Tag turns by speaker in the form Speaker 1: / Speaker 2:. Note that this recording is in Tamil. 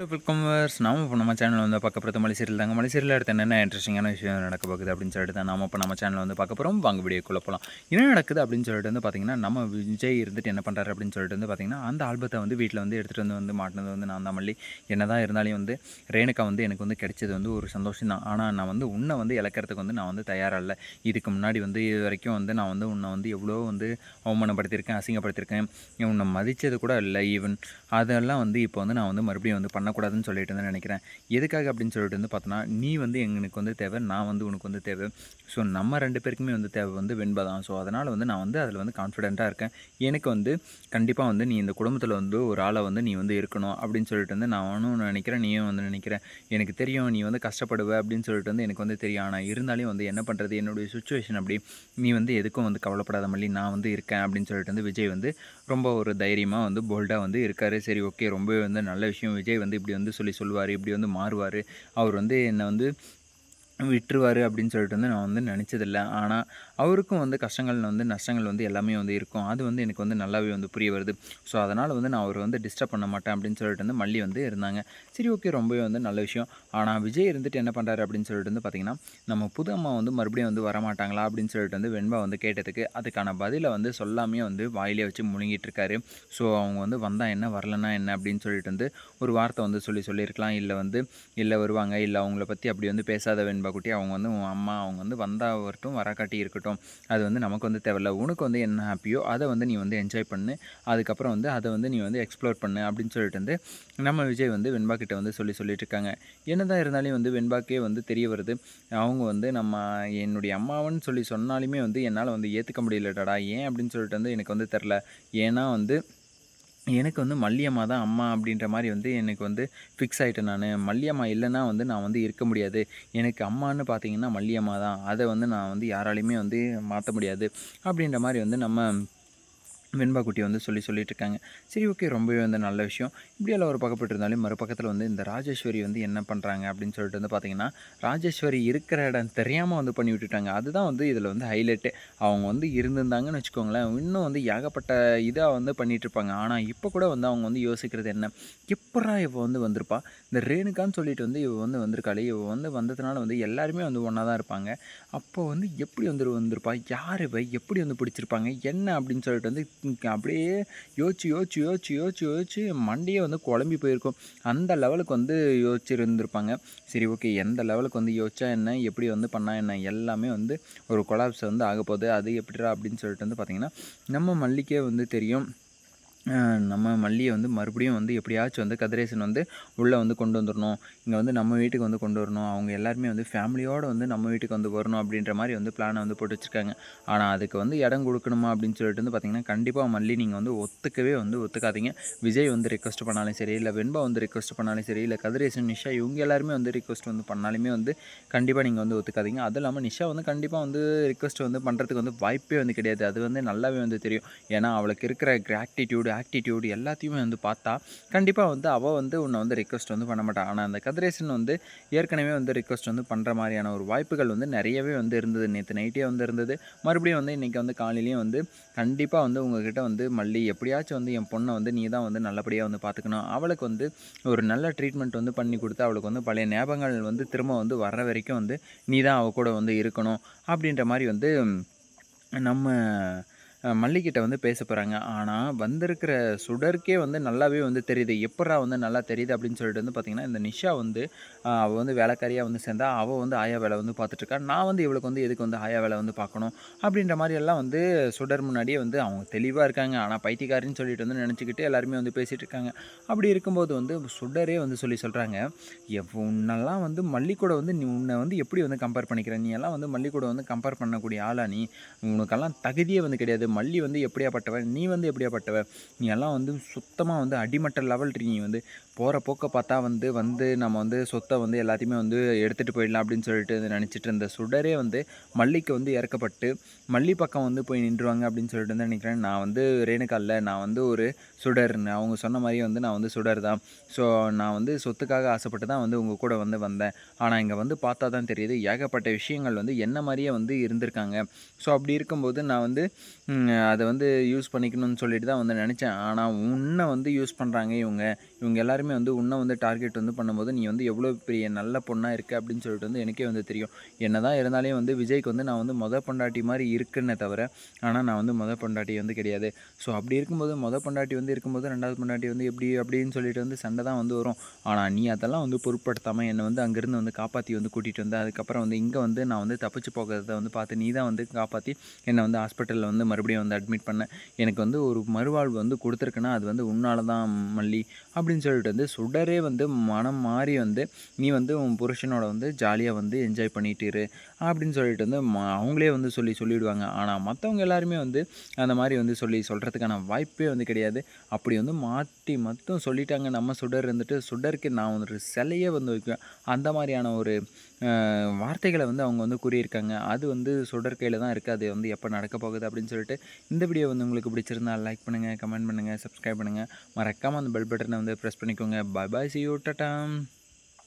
Speaker 1: வெல்கம் வர்ஸ் நாம இப்போ நம்ம சேனல் வந்து பார்க்க போகிறது மலைசீரியல் தாங்க மலைசீரியல் அடுத்து என்னென்ன இன்ட்ரெஸ்டிங்கான விஷயம் நடக்க போகுது அப்படின்னு சொல்லிட்டு தான் நாம் இப்போ நம்ம சேனல் வந்து பார்க்க போகிறோம் வாங்க வீடியோக்குள்ளே போகலாம் என்ன நடக்குது அப்படின்னு சொல்லிட்டு வந்து பார்த்தீங்கன்னா நம்ம விஜய் இருந்துட்டு என்ன பண்ணுறாரு அப்படின்னு சொல்லிட்டு வந்து பார்த்தீங்கன்னா அந்த ஆல்பத்தை வந்து வீட்டில் வந்து எடுத்துகிட்டு வந்து வந்து மாட்டினது வந்து நான் தான் மல்லி. என்ன தான் இருந்தாலும் வந்து ரேணுகா வந்து எனக்கு வந்து கிடைச்சது வந்து ஒரு சந்தோஷம் தான் ஆனால் நான் வந்து உன்னை வந்து இழக்கிறதுக்கு வந்து நான் வந்து தயாராக இல்லை இதுக்கு முன்னாடி வந்து இது வரைக்கும் வந்து நான் வந்து உன்னை வந்து எவ்வளோ வந்து அவமானப்படுத்தியிருக்கேன் அசிங்கப்படுத்தியிருக்கேன். உன்னை மதித்தது கூட இல்லை ஈவன் அதெல்லாம் வந்து இப்போ வந்து நான் வந்து மறுபடியும் வந்து பண்ண பண்ணக்கூடாதுன்னு சொல்லிட்டு வந்து நினைக்கிறேன். எதுக்காக அப்படின்னு சொல்லிட்டு வந்து பார்த்தோன்னா நீ வந்து எங்களுக்கு வந்து தேவை நான் வந்து உனக்கு வந்து தேவை. ஸோ நம்ம ரெண்டு பேருக்குமே வந்து தேவை வந்து வெண்பா தான். ஸோ அதனால் வந்து நான் வந்து அதில் வந்து கான்ஃபிடென்ட்டாக இருக்கேன். எனக்கு வந்து கண்டிப்பாக வந்து நீ இந்த குடும்பத்தில் வந்து ஒரு ஆளை வந்து நீ வந்து இருக்கணும் அப்படின்னு சொல்லிட்டு வந்து நானும் நினைக்கிறேன் நீயும் வந்து நினைக்கிறேன். எனக்கு தெரியும் நீ வந்து கஷ்டப்படுவ அப்படின்னு சொல்லிட்டு வந்து எனக்கு வந்து தெரியும். ஆனால் இருந்தாலும் வந்து என்ன பண்ணுறது என்னுடைய சுச்சுவேஷன் அப்படி. நீ வந்து எதுக்கும் வந்து கவலைப்படாத மல்லி நான் வந்து இருக்கேன் அப்படின்னு சொல்லிட்டு வந்து விஜய் வந்து ரொம்ப ஒரு தைரியமாக வந்து போல்டாக வந்து இருக்கார். சரி ஓகே ரொம்பவே வந்து நல்ல விஷயம். விஜய் வந்து இப்படி வந்து சொல்லி சொல்லுவார் இப்படி வந்து மாறுவார். அவர் வந்து என்னை வந்து விட்டுருவார் அப்படின்னு சொல்லிட்டு வந்து நான் வந்து நினச்சதில்ல. ஆனால் அவருக்கும் வந்து கஷ்டங்கள் வந்து நஷ்டங்கள் வந்து எல்லாமே வந்து இருக்கும். அது வந்து எனக்கு வந்து நல்லாவே வந்து புரிய வருது. ஸோ அதனால் வந்து நான் அவர் வந்து டிஸ்டர்ப் பண்ண மாட்டேன் அப்படின்னு சொல்லிட்டு வந்து மல்லி வந்து இருந்தாங்க. சரி ஓகே ரொம்பவே வந்து நல்ல விஷயம். ஆனால் விஜய் இருந்துட்டு என்ன பண்ணுறாரு அப்படின்னு சொல்லிட்டு வந்து பார்த்திங்கன்னா நம்ம புது அம்மா வந்து மறுபடியும் வந்து வரமாட்டாங்களா அப்படின்னு சொல்லிட்டு வந்து வெண்பா வந்து கேட்டதுக்கு அதுக்கான பதிலை வந்து சொல்லாமே வந்து வாயிலே வச்சு முழுங்கிட்டு இருக்காரு. ஸோ அவங்க வந்து வந்தால் என்ன வரலன்னா என்ன அப்படின்னு சொல்லிட்டு வந்து ஒரு வார்த்தை வந்து சொல்லி சொல்லியிருக்கலாம். இல்லை வந்து இல்லை வருவாங்க இல்லை அவங்கள பற்றி அப்படி வந்து பேசாத வெண்பா குட்டி அவங்க வந்து உன் அம்மா அவங்க வந்து வந்தால் வரட்டும் வரக்காட்டி இருக்கட்டும். அது வந்து நமக்கு வந்து தேவையில்ல. உனக்கு வந்து என்ன ஹாப்பியோ அதை வந்து நீ வந்து என்ஜாய் பண்ணு. அதுக்கப்புறம் வந்து அதை வந்து நீ வந்து எக்ஸ்ப்ளோர் பண்ணு அப்படின்னு சொல்லிட்டு வந்து நம்ம விஜய் வந்து வெண்பா கிட்ட வந்து சொல்லி சொல்லிட்டு இருக்காங்க. என்னதான் இருந்தாலும் வந்து வெண்பாக்கே வந்து தெரிய வருது. அவங்க வந்து நம்ம என்னுடைய அம்மாவன்னு சொல்லி சொன்னாலுமே வந்து என்னால் வந்து ஏற்றுக்க முடியலடா. ஏன் அப்படின்னு சொல்லிட்டு வந்து எனக்கு வந்து தெரில ஏன்னா வந்து எனக்கு வந்து மல்லியம்மா தான் அம்மா அப்படின்ற மாதிரி வந்து எனக்கு வந்து ஃபிக்ஸ் ஆகிட்டேன் நான். மல்லியம்மா இல்லைன்னா வந்து நான் வந்து இருக்க முடியாது. எனக்கு அம்மான்னு பார்த்தீங்கன்னா மல்லியம்மா தான். அதை வந்து நான் வந்து யாராலையுமே வந்து மாற்ற முடியாது. அப்படின்ற மாதிரி வந்து நம்ம வெண்பா குட்டி வந்து சொல்லி சொல்லிட்டு இருக்காங்க சரி ஓகே ரொம்பவே வந்து நல்ல விஷயம். இப்படியெல்லாம் ஒரு பக்கப்பட்டு இருந்தாலும் மறுபக்கத்தில் வந்து இந்த ராஜேஸ்வரி வந்து என்ன பண்ணுறாங்க அப்படின்னு சொல்லிட்டு வந்து பார்த்தீங்கன்னா ராஜேஸ்வரி இருக்கிற இடம் தெரியாமல் வந்து பண்ணி விட்டுட்டாங்க. அதுதான் வந்து இதில் வந்து ஹைலைட்டு அவங்க வந்து இருந்திருந்தாங்கன்னு வச்சுக்கோங்களேன். இன்னும் வந்து ஏகப்பட்ட இதாக வந்து பண்ணிகிட்டு இருப்பாங்க ஆனால் இப்போ கூட வந்து அவங்க வந்து யோசிக்கிறது என்ன? எப்படா இவ வந்து வந்திருப்பா? இந்த ரேணுகான்னு சொல்லிட்டு வந்து இவ வந்து வந்திருக்காளே. இவ வந்து வந்ததுனால வந்து எல்லாருமே வந்து ஒன்றா தான் இருப்பாங்க. அப்போ வந்து எப்படி வந்து வந்திருப்பா? யார் இவ? எப்படி வந்து பிடிச்சிருப்பாங்க? என்ன அப்படின்னு சொல்லிட்டு வந்து அப்படியே யோசிச்சு யோசிச்சு யோசிச்சு யோசிச்சு யோசிச்சு மண்டையே வந்து குழம்பி போயிருக்கும். அந்த லெவலுக்கு வந்து யோசிச்சு இருந்திருப்பாங்க சரி ஓகே எந்த லெவலுக்கு வந்து யோசிச்சா என்ன? எப்படி வந்து பண்ணால் என்ன? எல்லாமே வந்து ஒரு கொலாப்ஸ் வந்து ஆக போகுது அது எப்படிடா அப்படின்னு சொல்லிட்டு வந்து பார்த்திங்கன்னா நம்ம மல்லிக்கே வந்து தெரியும். நம்ம மல்லியை வந்து மறுபடியும் வந்து எப்படியாச்சும் வந்து கதிரேசன் வந்து உள்ளே வந்து கொண்டு வந்துடணும் இங்கே வந்து நம்ம வீட்டுக்கு வந்து கொண்டு வரணும். அவங்க எல்லாருமே வந்து ஃபேமிலியோடு வந்து நம்ம வீட்டுக்கு வந்து வரணும் அப்படின்ற மாதிரி வந்து பிளானை வந்து போட்டு வச்சுருக்காங்க. ஆனால் அதுக்கு வந்து இடம் கொடுக்கணுமா அப்படின்னு சொல்லிட்டு வந்து பார்த்திங்கன்னா கண்டிப்பாக மல்லி நீங்கள் வந்து ஒத்துக்கவே வந்து ஒத்துக்காதீங்க. விஜய் வந்து ரிக்வஸ்ட் பண்ணாலும் சரி இல்லை வெண்பா வந்து ரிக்வஸ்ட் பண்ணாலும் சரி இல்லை கதிரேசன் நிஷா இவங்க எல்லாருமே வந்து ரிக்வஸ்ட் வந்து பண்ணாலுமே வந்து கண்டிப்பாக நீங்கள் வந்து ஒத்துக்காதீங்க. அதுவும் இல்லாமல் நிஷா வந்து கண்டிப்பாக வந்து ரிக்வஸ்ட் வந்து பண்ணுறதுக்கு வந்து வாய்ப்பே வந்து கிடையாது. அது வந்து நல்லாவே வந்து தெரியும். ஏன்னா அவளுக்கு இருக்கிற கிராட்டிடியூடு ஆக்டிடியூடு எல்லாத்தையுமே வந்து பார்த்தா கண்டிப்பாக வந்து அவள் வந்து உன்னை வந்து ரிக்வஸ்ட் வந்து பண்ண மாட்டான் ஆனால் அந்த கதிரேசன் வந்து ஏற்கனவே வந்து ரிக்வஸ்ட் வந்து பண்ணுற மாதிரியான ஒரு வாய்ப்புகள் வந்து நிறையவே வந்து இருந்தது. நேற்று நைட்டே வந்து இருந்தது. மறுபடியும் வந்து இன்றைக்கி வந்து காலையிலையும் வந்து கண்டிப்பாக வந்து உங்ககிட்ட வந்து மல்லி எப்படியாச்சும் வந்து என் பொண்ணை வந்து நீ தான் வந்து நல்லபடியாக வந்து பார்த்துக்கணும். அவளுக்கு வந்து ஒரு நல்ல ட்ரீட்மெண்ட் வந்து பண்ணி கொடுத்து அவளுக்கு வந்து பழைய ஞாபகங்கள் வந்து திரும்ப வந்து வர்ற வரைக்கும் வந்து நீ தான் அவள் கூட வந்து இருக்கணும். அப்படின்ற மாதிரி வந்து நம்ம மல்லிகிட்ட வந்து பேச போகிறாங்க ஆனால் வந்திருக்கிற சுடருக்கே வந்து நல்லாவே வந்து தெரியுது. எப்படா வந்து நல்லா தெரியுது அப்படின்னு சொல்லிட்டு வந்து பார்த்திங்கன்னா இந்த நிஷா வந்து அவள் வந்து வேலைக்காரியாக வந்து சேர்ந்தா அவள் வந்து ஆயா வேலை வந்து பார்த்துட்ருக்கா நான் வந்து இவளுக்கு வந்து எதுக்கு வந்து ஆயா வேலை வந்து பார்க்கணும் அப்படின்ற மாதிரி எல்லாம் வந்து சுடர் முன்னாடியே வந்து அவங்க தெளிவாக இருக்காங்க. ஆனால் பைத்தியக்காரின்னு சொல்லிட்டு வந்து நினச்சிக்கிட்டு எல்லாருமே வந்து பேசிகிட்டு இருக்காங்க. அப்படி இருக்கும்போது வந்து சுடரே வந்து சொல்லி சொல்கிறாங்க உன்னெல்லாம் வந்து மல்லிக்கூட வந்து நீ உன்னை வந்து எப்படி வந்து கம்பேர் பண்ணிக்கிற? நீ எல்லாம் வந்து மல்லிக்கூட வந்து கம்பேர் பண்ணக்கூடிய ஆளா நீ? உனக்கெல்லாம் தகுதியே வந்து கிடையாது. மல்லி வந்து எப்படியாப்பட்டவன் நீ வந்து எப்படியாப்பட்டவ? நீ எல்லாம் வந்து சுத்தமாக வந்து அடிமட்ட லெவல் நீ வந்து போகிற போக்க பார்த்தா வந்து வந்து நம்ம வந்து சொத்தை வந்து எல்லாத்தையுமே வந்து எடுத்துகிட்டு போயிடலாம் அப்படின்னு சொல்லிட்டு நினச்சிட்டு இருந்த சுடரே வந்து மல்லிக்கு வந்து இறக்கப்பட்டு மல்லி பக்கம் வந்து போய் நின்றுவாங்க அப்படின்னு சொல்லிட்டு வந்து நினைக்கிறேன். நான் வந்து ரேணுகாலில் நான் வந்து ஒரு சுடர்னு அவங்க சொன்ன மாதிரி வந்து நான் வந்து சுடர் தான் ஸோ நான் வந்து சொத்துக்காக ஆசைப்பட்டு தான் வந்து உங்கள் கூட வந்து வந்தேன். ஆனால் இங்கே வந்து பார்த்தா தான் தெரியுது ஏகப்பட்ட விஷயங்கள் வந்து என்ன மாதிரியே வந்து இருந்திருக்காங்க. ஸோ அப்படி இருக்கும்போது நான் வந்து அதை வந்து யூஸ் பண்ணிக்கணும்னு சொல்லிட்டு தான் வந்து நினச்சேன். ஆனால் உன்னை வந்து யூஸ் பண்ணுறாங்க இவங்க. இவங்க எல்லாருமே வந்து உன்னை வந்து டார்கெட் வந்து பண்ணும்போது நீ வந்து எவ்வளோ பெரிய நல்ல பொண்ணாக இருக்குது அப்படின்னு சொல்லிட்டு வந்து எனக்கே வந்து தெரியும். என்ன தான் இருந்தாலே வந்து விஜய்க்கு வந்து நான் வந்து மொதல் பொண்டாட்டி மாதிரி இருக்குன்னே தவிர ஆனால் நான் வந்து மொதல் பொண்டாட்டி வந்து கிடையாது. ஸோ அப்படி இருக்கும்போது மொதல் பொண்டாட்டி வந்து இருக்கும்போது ரெண்டாவது பொண்டாட்டி வந்து எப்படி அப்படின்னு சொல்லிட்டு வந்து சண்டை தான் வந்து வரும். ஆனால் நீ அதெல்லாம் வந்து பொருட்படுத்தாமல் என்னை வந்து அங்கேருந்து வந்து காப்பாற்றி வந்து கூட்டிகிட்டு வந்து அதுக்கப்புறம் வந்து இங்கே வந்து நான் வந்து தப்பிச்சு போகிறத வந்து பார்த்து நீ தான் வந்து காப்பாற்றி என்னை வந்து ஹாஸ்பிட்டலில் வந்து மறுபடியும் வந்து அட்மிட் பண்ண. எனக்கு வந்து ஒரு மறுவாழ்வு வந்து கொடுத்துருக்குன்னா அது வந்து உன்னால தான் மல்லி அப்படின்னு சொல்லிட்டு வந்து சுடரே வந்து மனம் மாறி வந்து நீ வந்து உன் புருஷனோட வந்து ஜாலியாக வந்து என்ஜாய் பண்ணிட்டு இரு. அப்படின்னு சொல்லிட்டு வந்து அவங்களே வந்து சொல்லி சொல்லிவிடுவாங்க ஆனால் மற்றவங்க எல்லாருமே வந்து அந்த மாதிரி வந்து சொல்லி சொல்கிறதுக்கான வாய்ப்பே வந்து கிடையாது. அப்படி வந்து மாற்றி மட்டும் சொல்லிட்டாங்க. நம்ம சுடர் இருந்துட்டு சுடருக்கு நான் ஒரு சிலையே வந்து வைக்குவேன் அந்த மாதிரியான ஒரு வார்த்தைகளை வந்து அவங்க வந்து கூறியிருக்காங்க. அது வந்து சுடர் கையில் தான் இருக்குது அது வந்து எப்போ நடக்க போகுது அப்படின்னு சொல்லிட்டு இந்த வீடியோ வந்து உங்களுக்கு பிடிச்சிருந்தா லைக் பண்ணுங்கள் கமெண்ட் பண்ணுங்கள் சப்ஸ்கிரைப் பண்ணுங்கள் மறக்காமல் அந்த பெல் பட்டனை வந்து ப்ரெஸ் பண்ணிக்கோங்க. பாய் பாய் சி யூ டட்டாம்